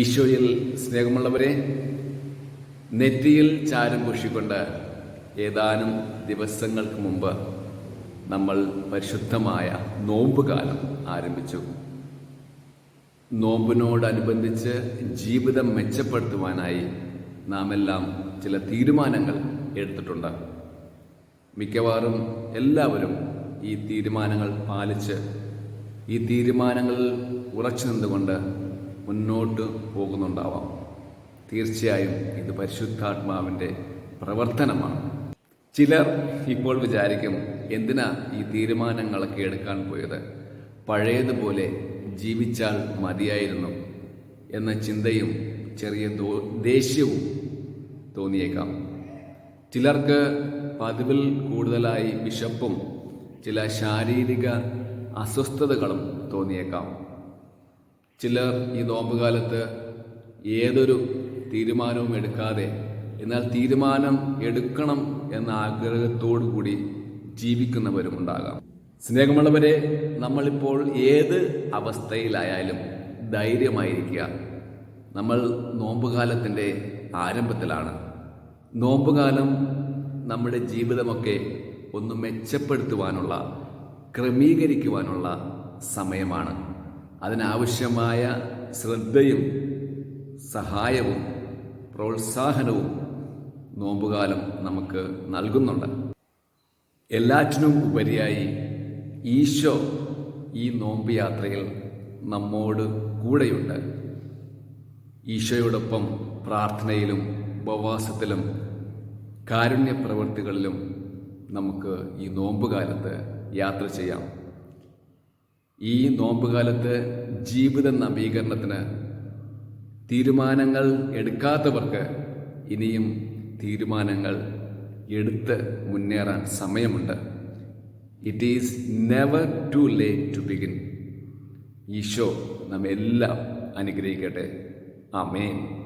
ഈശോയിൽ സ്നേഹമുള്ളവരെ നെറ്റിയിൽ ചാരം പൂഷിക്കൊണ്ട് ഏതാനും ദിവസങ്ങൾക്ക് മുമ്പ് നമ്മൾ പരിശുദ്ധമായ നോമ്പുകാലം ആരംഭിച്ചു. നോമ്പിനോടനുബന്ധിച്ച് ജീവിതം മെച്ചപ്പെടുത്തുവാനായി നാം എല്ലാം ചില തീരുമാനങ്ങൾ എടുത്തിട്ടുണ്ട്. മിക്കവാറും എല്ലാവരും ഈ തീരുമാനങ്ങൾ പാലിച്ച് ഈ തീരുമാനങ്ങളിൽ ഉറച്ചു നിന്നുകൊണ്ട് മുന്നോട്ട് പോകുന്നുണ്ടാവാം. തീർച്ചയായും ഇത് പരിശുദ്ധാത്മാവിന്റെ പ്രവർത്തനമാണ്. ചിലർ ഇപ്പോൾ വിചാരിക്കും എന്തിനാ ഈ തീരുമാനങ്ങളൊക്കെ എടുക്കാൻ പോയത്? പഴയതുപോലെ ജീവിച്ചാൽ മതിയായിരുന്നു എന്ന ചിന്തയും ചെറിയ ദോ- ദേഷ്യവും തോന്നിയേക്കാം. ചിലർക്ക് പതിവിൽ കൂടുതലായി വിശപ്പും ചില ശാരീരിക അസ്വസ്ഥതകളും തോന്നിയേക്കാം. ചിലർ ഈ നോമ്പുകാലത്ത് ഏതൊരു തീരുമാനവും എടുക്കാതെ എന്നാൽ തീരുമാനം എടുക്കണം എന്ന ആഗ്രഹത്തോടു കൂടി ജീവിക്കുന്നവരും ഉണ്ടാകാം. സ്നേഹമുള്ളവരെ നമ്മളിപ്പോൾ ഏത് അവസ്ഥയിലായാലും ധൈര്യമായിരിക്കുക. നമ്മൾ നോമ്പുകാലത്തിന്റെ ആരംഭത്തിലാണ്. നോമ്പുകാലം നമ്മുടെ ജീവിതമൊക്കെ ഒന്ന് മെച്ചപ്പെടുത്തുവാനുള്ള ക്രമീകരിക്കുവാനുള്ള സമയമാണ്. അതിനാവശ്യമായ ശ്രദ്ധയും സഹായവും പ്രോത്സാഹനവും നോമ്പുകാലം നമുക്ക് നൽകുന്നുണ്ട്. എല്ലാറ്റിനും ഉപരിയായി ഈശോ ഈ നോമ്പ് യാത്രയിൽ നമ്മോട് കൂടെയുണ്ട്. ഈശോയോടൊപ്പം പ്രാർത്ഥനയിലും ഉപവാസത്തിലും കാരുണ്യ പ്രവൃത്തികളിലും നമുക്ക് ഈ നോമ്പുകാലത്ത് യാത്ര ചെയ്യാം. ഈ നോമ്പുകാലത്ത് ജീവിത നവീകരണത്തിന് തീരുമാനങ്ങൾ എടുക്കാത്തവർക്ക് ഇനിയും തീരുമാനങ്ങൾ എടുത്ത് മുന്നേറാൻ സമയമുണ്ട്. It is never too late to begin Isho നമ്മെല്ലാം അനുഗ്രഹിക്കട്ടെ. ആമേൻ.